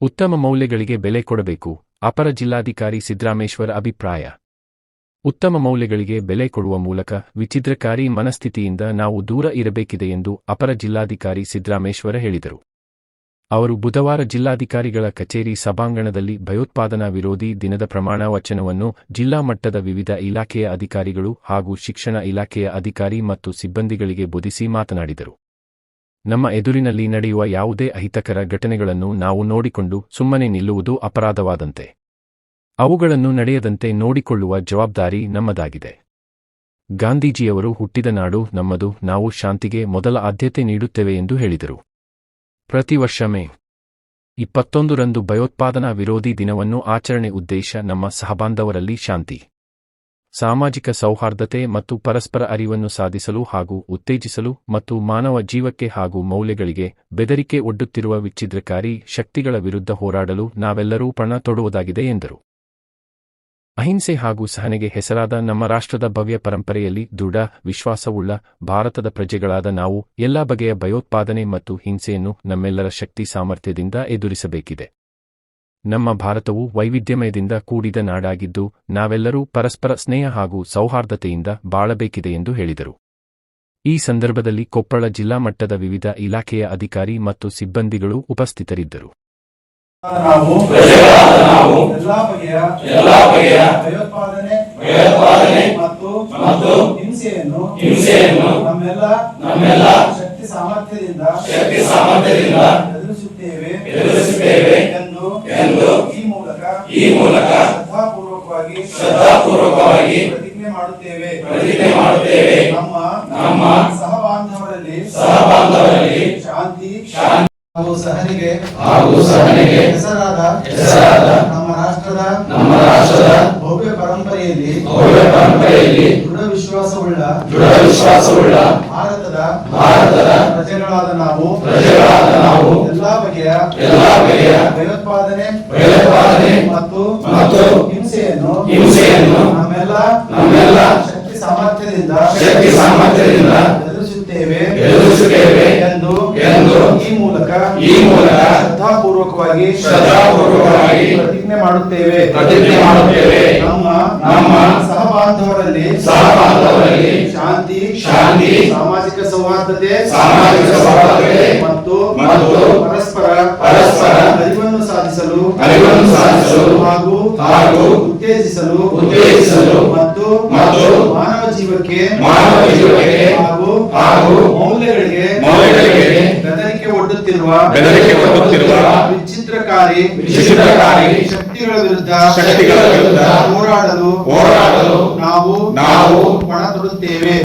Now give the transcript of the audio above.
ಉತ್ತಮ ಮೌಲ್ಯಗಳಿಗೆ ಬೆಲೆ ಕೊಡಬೇಕು, ಅಪರ ಜಿಲ್ಲಾಧಿಕಾರಿ ಸಿದ್ದರಾಮೇಶ್ವರ ಅಭಿಪ್ರಾಯ. ಉತ್ತಮ ಮೌಲ್ಯಗಳಿಗೆ ಬೆಲೆ ಕೊಡುವ ಮೂಲಕ ವಿಚಿದ್ರಕಾರಿ ಮನಸ್ಥಿತಿಯಿಂದ ನಾವು ದೂರ ಇರಬೇಕಿದೆ ಎಂದು ಅಪರ ಜಿಲ್ಲಾಧಿಕಾರಿ ಸಿದ್ದರಾಮೇಶ್ವರ ಹೇಳಿದರು. ಅವರು ಬುಧವಾರ ಜಿಲ್ಲಾಧಿಕಾರಿಗಳ ಕಚೇರಿ ಸಭಾಂಗಣದಲ್ಲಿ ಭಯೋತ್ಪಾದನಾ ವಿರೋಧಿ ದಿನದ ಪ್ರಮಾಣ ವಚನವನ್ನು ಜಿಲ್ಲಾ ಮಟ್ಟದ ವಿವಿಧ ಇಲಾಖೆಯ ಅಧಿಕಾರಿಗಳು ಹಾಗೂ ಶಿಕ್ಷಣ ಇಲಾಖೆಯ ಅಧಿಕಾರಿ ಮತ್ತು ಸಿಬ್ಬಂದಿಗಳಿಗೆ ಬೋಧಿಸಿ ಮಾತನಾಡಿದರು. ನಮ್ಮ ಎದುರಿನಲ್ಲಿ ನಡೆಯುವ ಯಾವುದೇ ಅಹಿತಕರ ಘಟನೆಗಳನ್ನು ನಾವು ನೋಡಿಕೊಂಡು ಸುಮ್ಮನೆ ನಿಲ್ಲುವುದು ಅಪರಾಧವಾದಂತೆ. ಅವುಗಳನ್ನು ನಡೆಯದಂತೆ ನೋಡಿಕೊಳ್ಳುವ ಜವಾಬ್ದಾರಿ ನಮ್ಮದಾಗಿದೆ. ಗಾಂಧೀಜಿಯವರು ಹುಟ್ಟಿದ ನಾಡು ನಮ್ಮದು, ನಾವು ಶಾಂತಿಗೆ ಮೊದಲ ಆದ್ಯತೆ ನೀಡುತ್ತೇವೆ ಎಂದು ಹೇಳಿದರು. ಪ್ರತಿ ವರ್ಷ ಮೇ ಇಪ್ಪತ್ತೊಂದರಂದು ಭಯೋತ್ಪಾದನಾ ವಿರೋಧಿ ದಿನವನ್ನು ಆಚರಣೆ ಉದ್ದೇಶ ನಮ್ಮ ಸಹಬಾಂಧವರಲ್ಲಿ ಶಾಂತಿ. ಸಾಮಾಜಿಕ ಸೌಹಾರ್ದತೆ ಮತ್ತು ಪರಸ್ಪರ ಅರಿವನ್ನು ಸಾಧಿಸಲು ಹಾಗೂ ಉತ್ತೇಜಿಸಲು ಮತ್ತು ಮಾನವ ಜೀವಕ್ಕೆ ಹಾಗೂ ಮೌಲ್ಯಗಳಿಗೆ ಬೆದರಿಕೆ ಒಡ್ಡುತ್ತಿರುವ ವಿಚ್ಛಿದ್ರಕಾರಿ ಶಕ್ತಿಗಳ ವಿರುದ್ಧ ಹೋರಾಡಲು ನಾವೆಲ್ಲರೂ ಪಣ ತೊಡುವುದಾಗಿದೆ ಎಂದರು. ಅಹಿಂಸೆ ಹಾಗೂ ಸಹನೆಗೆ ಹೆಸರಾದ ನಮ್ಮ ರಾಷ್ಟ್ರದ ಭವ್ಯ ಪರಂಪರೆಯಲ್ಲಿ ದೃಢ, ವಿಶ್ವಾಸವುಳ್ಳ ಭಾರತದ ಪ್ರಜೆಗಳಾದ ನಾವು ಎಲ್ಲಾ ಬಗೆಯ ಭಯೋತ್ಪಾದನೆ ಮತ್ತು ಹಿಂಸೆಯನ್ನು ನಮ್ಮೆಲ್ಲರ ಶಕ್ತಿ ಸಾಮರ್ಥ್ಯದಿಂದ ಎದುರಿಸಬೇಕಿದೆ. ನಮ್ಮ ಭಾರತವು ವೈವಿಧ್ಯಮಯದಿಂದ ಕೂಡಿದ ನಾಡಾಗಿದ್ದು ನಾವೆಲ್ಲರೂ ಪರಸ್ಪರ ಸ್ನೇಹ ಹಾಗೂ ಸೌಹಾರ್ದತೆಯಿಂದ ಬಾಳಬೇಕಿದೆ ಎಂದು ಹೇಳಿದರು. ಈ ಸಂದರ್ಭದಲ್ಲಿ ಕೊಪ್ಪಳ ಜಿಲ್ಲಾ ಮಟ್ಟದ ವಿವಿಧ ಇಲಾಖೆಯ ಅಧಿಕಾರಿ ಮತ್ತು ಸಿಬ್ಬಂದಿಗಳು ಉಪಸ್ಥಿತರಿದ್ದರು. ನಾವು ಎಲ್ಲಾ ಬಗೆಯ ಎಲ್ಲಾ ಬಗೆಯ ಭಯೋತ್ಪಾದನೆ ಭಯೋತ್ಪಾದನೆ ಮತ್ತು ಮತ್ತು ಹಿಂಸೆಯನ್ನು ಹಿಂಸೆಯನ್ನು ನಮ್ಮೆಲ್ಲ ನಮ್ಮೆಲ್ಲ ಶಕ್ತಿ ಸಾಮರ್ಥ್ಯದಿಂದ ಶಕ್ತಿ ಸಾಮರ್ಥ್ಯದಿಂದ ಎದುರಿಸುತ್ತೇವೆ. ಎದುರಿಸುತ್ತೇವೆ. ಈ ಮೂಲಕ ಶ್ರದ್ಧಾಪೂರ್ವಕವಾಗಿ ಶ್ರದ್ಧಾಪೂರ್ವಕವಾಗಿ ಪ್ರತಿಜ್ಞೆ ಮಾಡುತ್ತೇವೆ. ಪ್ರತಿಜ್ಞೆ ಮಾಡುತ್ತೇವೆ. ನಮ್ಮ ನಮ್ಮ ಸಹಬಾಂಧವರಲ್ಲಿ ಸಹಬಾಂಧವರಲ್ಲಿ ಶಾಂತಿ ಶಾಂತಿ ಹಾಗೂ ಸಹನಿಗೆ ಹಾಗೂ ಸಹನಿಗೆ ಹೆಸರಾದ ಹೆಸರಾದ ನಮ್ಮ ರಾಷ್ಟ್ರದ ನಮ್ಮ ರಾಷ್ಟ್ರದ ಭವ್ಯ ಪರಂಪರೆಯಲ್ಲಿ ಭವ್ಯ ಪರಂಪರೆಯಲ್ಲಿ ದೃಢ ವಿಶ್ವಾಸವುಳ್ಳ ದೃಢ ವಿಶ್ವಾಸವುಳ್ಳ ಪ್ರಜೆಗಳಾದ ನಾವು ಪ್ರಜೆಗಳಾದ ನಾವು ಎಲ್ಲಾ ಬಗೆಯ ಎಲ್ಲಾ ಬಗೆಯ ಭಯೋತ್ಪಾದನೆ ಭಯೋತ್ಪಾದನೆ ಮತ್ತು ಮತ್ತು ಹಿಂಸೆಯನ್ನು ಹಿಂಸೆಯನ್ನು ನಮ್ಮೆಲ್ಲ ನಮ್ಮೆಲ್ಲ ಶಕ್ತಿ ಸಾಮರ್ಥ್ಯದಿಂದ ಶಕ್ತಿ ಸಾಮರ್ಥ್ಯದಿಂದ ಎದುರಿಸುತ್ತೇವೆ ಎದುರಿಸುತ್ತೇವೆ ಎಂದು ಎಂದು ಈ ಮೂಲಕ ಈ ಮೂಲಕ ಶ್ರದ್ಧಾಪೂರ್ವಕವಾಗಿ ಶ್ರದ್ಧಾಪೂರ್ವಕವಾಗಿ ಪ್ರತಿಜ್ಞೆ ಮಾಡುತ್ತೇವೆ. ಪ್ರತಿಜ್ಞೆ ಮಾಡುತ್ತೇವೆ. ನಮ್ಮ ನಮ್ಮ ಸಹಬಾಂಧವರಲ್ಲಿ ಸಹಬಾಂಧವರಲ್ಲಿ ಶಾಂತಿ ಶಾಂತಿ ಸಾಮಾಜಿಕ ಸೌಹಾರ್ದತೆ ಸಾಮಾಜಿಕ ಸೌಹಾರ್ದತೆ ಮತ್ತು ಮತ್ತು ಪರಸ್ಪರ ಪರಸ್ಪರ ಅರಿವನ್ನು ಸಾಧಿಸಲು ಅರಿವನ್ನು ಸಾಧಿಸಲು ಹಾಗೂ ಹಾಗೂ ಉತ್ತೇಜಿಸಲು ಉತ್ತೇಜಿಸಲು ಮತ್ತು ಮತ್ತು ಮಾನವ ಜೀವಕ್ಕೆ ಮಾನವ ಜೀವಕ್ಕೆ ಹಾಗೂ ಹಾಗೂ ಮೌಲ್ಯಗಳಿಗೆ ಮೌಲ್ಯಗಳಿಗೆ ಬೆದರಿಕೆ ಒಡ್ಡುತ್ತಿರುವ ಬೆದರಿಕೆ ಒಡ್ಡುತ್ತಿರುವ ವಿಚಿತ್ರಕಾರಿ ವಿಚಿತ್ರಕಾರಿ ಶಕ್ತಿಗಳ ವಿರುದ್ಧ ಶಕ್ತಿಗಳ ವಿರುದ್ಧ ಹೋರಾಡಲು ಹೋರಾಡಲು ನಾವು ನಾವು ಪಣ ತೊಡುತ್ತೇವೆ